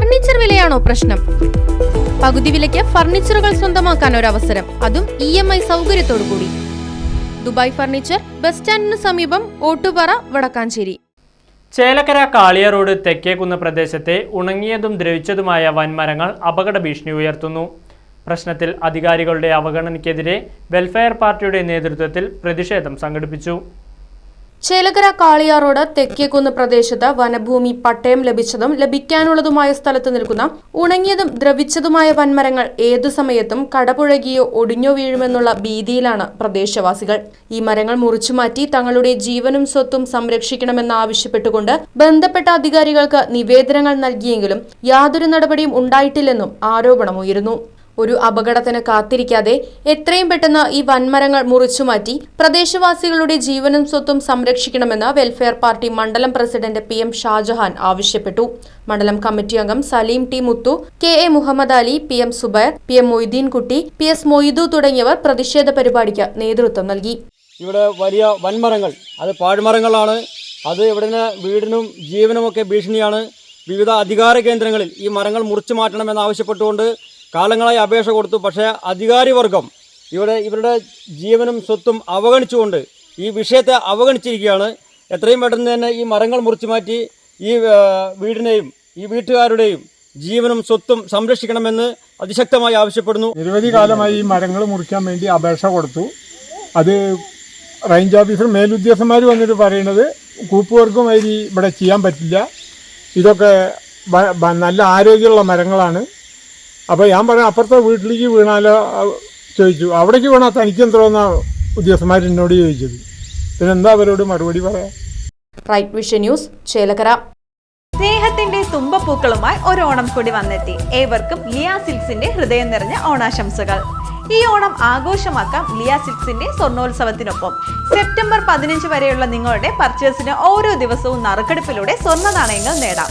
Furniture വിലയാണോ പ്രശ്നം? പകുതി വിലയ്ക്ക് ഫർണിച്ചറുകൾ സ്വന്തമാക്കാൻ ഒരു അവസരം അതും ഇ എം ഐ സൗകര്യത്തോടു കൂടി ദുബായ് ഫർണിച്ചർ ബസ് സ്റ്റാൻഡിന് സമീപം ഓട്ടുപാറ വടക്കാഞ്ചേരി. ചേലക്കര കാളിയ റോഡ് തെക്കേക്കുന്ന് പ്രദേശത്തെ ഉണങ്ങിയതും ദ്രവിച്ചതുമായ വൻമരങ്ങൾ അപകട ഭീഷണി ഉയർത്തുന്നു. പ്രശ്നത്തിൽ അധികാരികളുടെ അവഗണനയ്ക്കെതിരെ വെൽഫെയർ പാർട്ടിയുടെ നേതൃത്വത്തിൽ പ്രതിഷേധം സംഘടിപ്പിച്ചു. ചേലക്കര കാളിയാറോട് തെക്കേക്കുന്ന് പ്രദേശത്ത് വനഭൂമി പട്ടയം ലഭിച്ചതും ലഭിക്കാനുള്ളതുമായ സ്ഥലത്ത് നിൽക്കുന്ന ഉണങ്ങിയതും ദ്രവിച്ചതുമായ വൻമരങ്ങൾ ഏതു സമയത്തും കടപുഴകിയോ ഒടിഞ്ഞോ വീഴുമെന്നുള്ള ഭീതിയിലാണ് പ്രദേശവാസികൾ. ഈ മരങ്ങൾ മുറിച്ചുമാറ്റി തങ്ങളുടെ ജീവനും സ്വത്തും സംരക്ഷിക്കണമെന്ന് ആവശ്യപ്പെട്ടുകൊണ്ട് ബന്ധപ്പെട്ട അധികാരികൾക്ക് നിവേദനങ്ങൾ നൽകിയെങ്കിലും യാതൊരു നടപടിയും ഉണ്ടായിട്ടില്ലെന്നും ആരോപണമുയരുന്നു. ഒരു അപകടത്തിന് കാത്തിരിക്കാതെ എത്രയും പെട്ടെന്ന് ഈ വൻമരങ്ങൾ മുറിച്ചുമാറ്റി പ്രദേശവാസികളുടെ ജീവനും സ്വത്തും സംരക്ഷിക്കണമെന്ന് വെൽഫെയർ പാർട്ടി മണ്ഡലം പ്രസിഡന്റ് പി എം ഷാജഹാൻ ആവശ്യപ്പെട്ടു. മണ്ഡലം കമ്മിറ്റി അംഗം Saleem T Muthu K A Muhammad Ali P M Subair P M Moideenkutty P S Moidu തുടങ്ങിയവർ പ്രതിഷേധ പരിപാടിക്ക് നേതൃത്വം നൽകി. ഇവിടെ വലിയ വൻമരങ്ങൾ അത് പാഴ്മരങ്ങളാണ്. അത് ഇവിടുന്ന് വീടിനും ജീവനുമൊക്കെ ഭീഷണിയാണ്. വിവിധ അധികാര കേന്ദ്രങ്ങളിൽ ഈ മരങ്ങൾ മുറിച്ചു മാറ്റണമെന്ന് ആവശ്യപ്പെട്ടുകൊണ്ട് കാലങ്ങളായി അപേക്ഷ കൊടുത്തു. പക്ഷേ അധികാരി വർഗം ഇവിടെ ഇവരുടെ ജീവനും സ്വത്തും അവഗണിച്ചുകൊണ്ട് ഈ വിഷയത്തെ അവഗണിച്ചിരിക്കുകയാണ്. എത്രയും പെട്ടെന്ന് തന്നെ ഈ മരങ്ങൾ മുറിച്ചു മാറ്റി ഈ വീടിനെയും ഈ വീട്ടുകാരുടെയും ജീവനും സ്വത്തും സംരക്ഷിക്കണമെന്ന് അതിശക്തമായി ആവശ്യപ്പെടുന്നു. നിരവധി കാലമായി ഈ മരങ്ങൾ മുറിക്കാൻ വേണ്ടി അപേക്ഷ കൊടുത്തു. അത് റേഞ്ച് ഓഫീസർ മേലുദ്യോഗസ്ഥന്മാർ വന്നിട്ട് പറയുന്നത് കൂപ്പുകാർക്കും അതിൽ ഇവിടെ ചെയ്യാൻ പറ്റില്ല. ഇതൊക്കെ നല്ല ആരോഗ്യമുള്ള മരങ്ങളാണ്. അപ്പോൾ ഞാൻ പറയാം അപ്പുറത്തെ വീട്ടിലേക്ക് വീണാലോ ചോദിച്ചു അവിടേക്ക് വീണാൽ തനിക്കെന്തോന്നാ ഉദ്യോഗസ്ഥന്മാർ എന്നോട് ചോദിച്ചത്? പിന്നെന്താ അവരോട് മറുപടി പറയാം? Right vision news Chelakkara. സ്നേഹത്തിന്റെ തുമ്പപ്പൂക്കളുമായി ഒരു ഓണം കൂടി വന്നെത്തി. ഏവർക്കും ലിയാ സിൽക്സിന്റെ ഹൃദയം നിറഞ്ഞ ഓണാശംസകൾ. ഈ ഓണം ആഘോഷമാക്കാം ലിയാ സിൽക്സിന്റെ സ്വർണോത്സവത്തിനൊപ്പം സെപ്റ്റംബർ പതിനഞ്ച് വരെയുള്ള നിങ്ങളുടെ പർച്ചേസിന് ഓരോ ദിവസവും നറുക്കെടുപ്പിലൂടെ സ്വർണ നാണയങ്ങൾ നേടാം.